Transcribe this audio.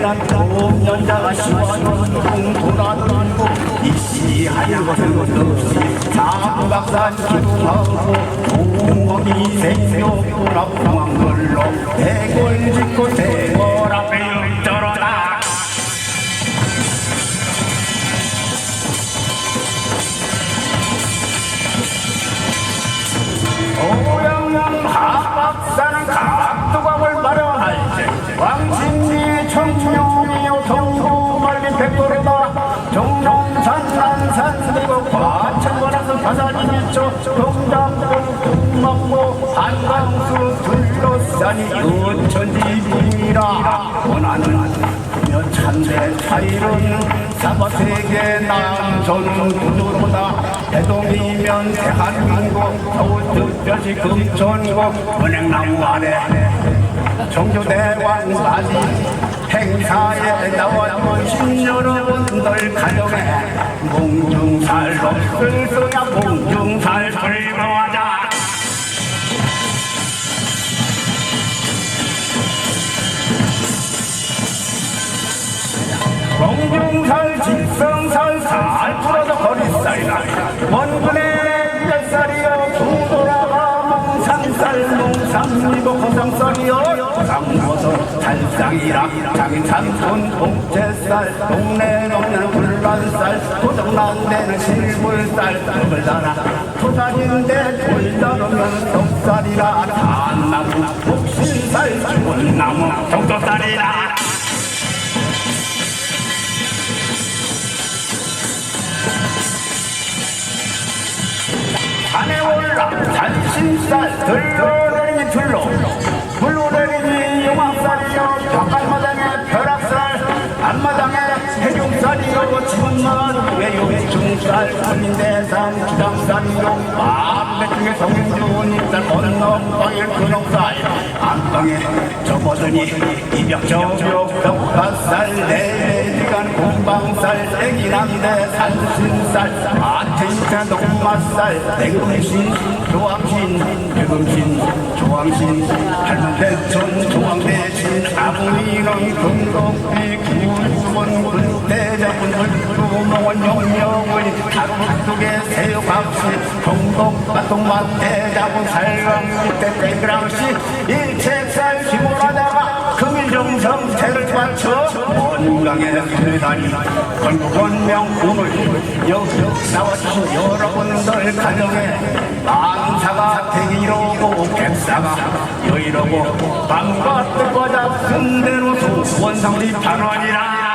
대단 공연자가 시원한 돌아다니고 이시하는 것은 없이 사부박산 기도하고 공범이 생겨보라 공항걸로 대궐 짓고 대궐 한강수 둘러싸니 유천지이라. 원하는 며 찬대 차이는 사바세계 남조는 구두로다. 대동이면 대한민국 서울 특별시 금천고 은행나무 아래. 정조대왕까지 행사에 나와 신 여러분들 가정에 몽중살로 쓸소야 몽 직성살, 살 풀어서 거리살이다. 원군의 뱃살이여, 두돌아가 몽산살, 몽산이고 거상살이여, 거상버섯, 살상이라, 장인 삼촌, 동채살, 동네 먹는 불란살, 도정난데는 실물살, 을 달아, 토산인데 돌려놓으면 속살이라, 단나무, 복신살, 죽은 나무, 독도살이라. 산에 올라 단신살 들러내리니 들러 불러내리니 용왕살이요 벽간마당에 벼락살 앞마당에 해중살이요 지문만 외요 중살 군인대산 기장살이요 마음배중에 성인좋은 입살 건너방에 근홍살 안방에 접어드니 이벽저벽 벽가살 내지간 공방살 애기난데 산신살 아트인자 녹맛살 냉금신 조항신 배금신 조항신 할머대천 조항대신 아부이는 금곡비 가로속에 새우박씨 동독바통맛 대자군 살강 밑에 땡그랑씨 일책살 시골하다가 금일정성 대를 맞춰 원강에 들다니 건건명 오늘 여기 나와주신 여러분들 가정에 만사가 되기로고 객사가 여이로고 밤과 뜻과 잡순 대로 원상리 반원이라